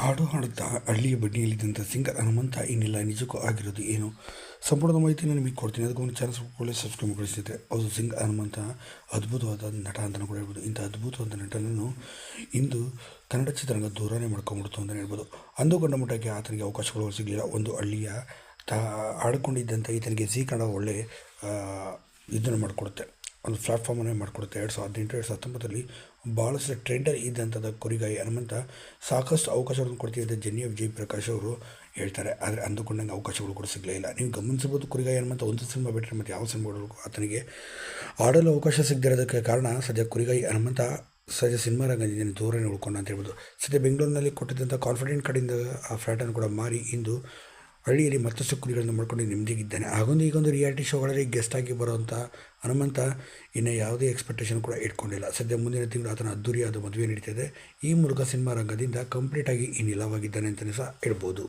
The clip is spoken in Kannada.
ಹಾಡು ಹಾಡುತ್ತಾ ಹಳ್ಳಿಯ ಬಡ್ಡಿಯಲ್ಲಿದ್ದಂಥ ಸಿಂಗರ್ ಹನುಮಂತ ಇನ್ನಿಲ್ಲ, ನಿಜಕ್ಕೂ ಆಗಿರೋದು ಏನು? ಸಂಪೂರ್ಣ ಮಾಹಿತಿನ ನಿಮಗೆ ಕೊಡ್ತೀನಿ. ಅದಕ್ಕೆ ಒಂದು ಚಾನಲ್ ಒಳ್ಳೆ ಸಬ್ಸ್ಕ್ರೈಬ್ ಮಾಡಿಸಿದ್ರೆ ಅದು ಸಿಂಗ್ ಹನುಮಂತ ಅದ್ಭುತವಾದ ನಟ ಅಂತಲೂ ಕೂಡ ಹೇಳ್ಬೋದು. ಇಂಥ ಅದ್ಭುತವಾದ ನಟನನ್ನು ಇಂದು ಕನ್ನಡ ಚಿತ್ರರಂಗ ದೂರನೇ ಮಾಡ್ಕೊಂಡ್ಬಿಡ್ತು ಅಂತಲೇ ಹೇಳ್ಬೋದು. ಅಂದುಕೊಂಡ ಮಟ್ಟಕ್ಕೆ ಆತನಿಗೆ ಅವಕಾಶಗಳು ಸಿಗಲಿಲ್ಲ. ಒಂದು ಹಳ್ಳಿಯ ತಾ, ಆಡ್ಕೊಂಡಿದ್ದಂಥ ಈತನಿಗೆ ಸಿ ಕನ್ನಡ ಒಳ್ಳೆ ಇದನ್ನು ಮಾಡಿಕೊಡುತ್ತೆ. ಒಂದು ಪ್ಲಾಟ್ಫಾರ್ಮನ್ನೇ ಮಾಡಿಕೊಡುತ್ತೆ? ಎರಡು ಸಾವಿರದ ಹದಿನೆಂಟು, ಎರಡು ಸಾವಿರದ ಹತ್ತೊಂಬತ್ತರಲ್ಲಿ ಭಾಳಷ್ಟು ಟ್ರೆಂಡರ್ ಇದ್ದಂಥದ್ದು ಕುರಿಗಾಯಿ ಹನುಮಂತ ಸಾಕಷ್ಟು ಅವಕಾಶಗಳನ್ನು ಕೊಡ್ತಿದ್ದ ಎಫ್ ವಿಜಯ್ ಪ್ರಕಾಶ್ ಅವರು ಹೇಳ್ತಾರೆ. ಆದರೆ ಅಂದುಕೊಂಡಂಗೆ ಅವಕಾಶಗಳು ಕೂಡ ಸಿಗಲೇ ಇಲ್ಲ. ನೀವು ಗಮನಿಸಬಹುದು ಕುರಿಗಾಯಿ ಹನುಮಂತ ಒಂದು ಸಿನಿಮಾ ಬಿಟ್ಟರೆ ಮತ್ತು ಯಾವ ಸಿನಿಮಾಗಳು ಆತನಿಗೆ ಆಡಲು ಅವಕಾಶ ಸಿಗದಿರೋದಕ್ಕೆ ಕಾರಣ ಸದ್ಯ ಕುರಿಗಾಯಿ ಹನುಮಂತ ಸದ್ಯ ಸಿನಿಮಾ ರಂಗದಿಂದ ದೂರನೇ ಉಳ್ಕೊಂಡು ಅಂತ ಹೇಳ್ಬೋದು. ಸದ್ಯ ಬೆಂಗಳೂರಿನಲ್ಲಿ ಕೊಟ್ಟಿದ್ದಂಥ ಕಾನ್ಫಿಡೆಂಟ್ ಕಡೆಯಿಂದ ಆ ಫ್ಲ್ಯಾಟನ್ನು ಕೂಡ ಮಾರಿ ಇಂದು ಹಳ್ಳಿಯಲ್ಲಿ ಮತ್ತಷ್ಟು ಕುರಿಗಳನ್ನು ಮಾಡ್ಕೊಂಡು ನೆಮ್ಮದಿಗಿದ್ದಾನೆ ಹಾಗೊಂದು ಈಗೊಂದು ರಿಯಾಲಿಟಿ ಶೋಗಳಲ್ಲಿ ಗೆಸ್ಟ್ ಆಗಿ ಬರುವಂಥ ಹನುಮಂತ ಇನ್ನು ಯಾವುದೇ ಎಕ್ಸ್ಪೆಕ್ಟೇಷನ್ ಕೂಡ ಇಟ್ಕೊಂಡಿಲ್ಲ. ಸದ್ಯ ಮುಂದಿನ ತಿಂಗಳು ಆತನ ಅದ್ದೂರಿಯಾದ ಮದುವೆ ನಡೀತಿದೆ ಈ ಮೂಲಕ ಸಿನಿಮಾ ರಂಗದಿಂದ ಕಂಪ್ಲೀಟಾಗಿ ಇನ್ನಿಲ್ಲವಾಗಿದ್ದಾನೆ ಅಂತಲೇ ಸಹ ಹೇಳ್ಬೋದು.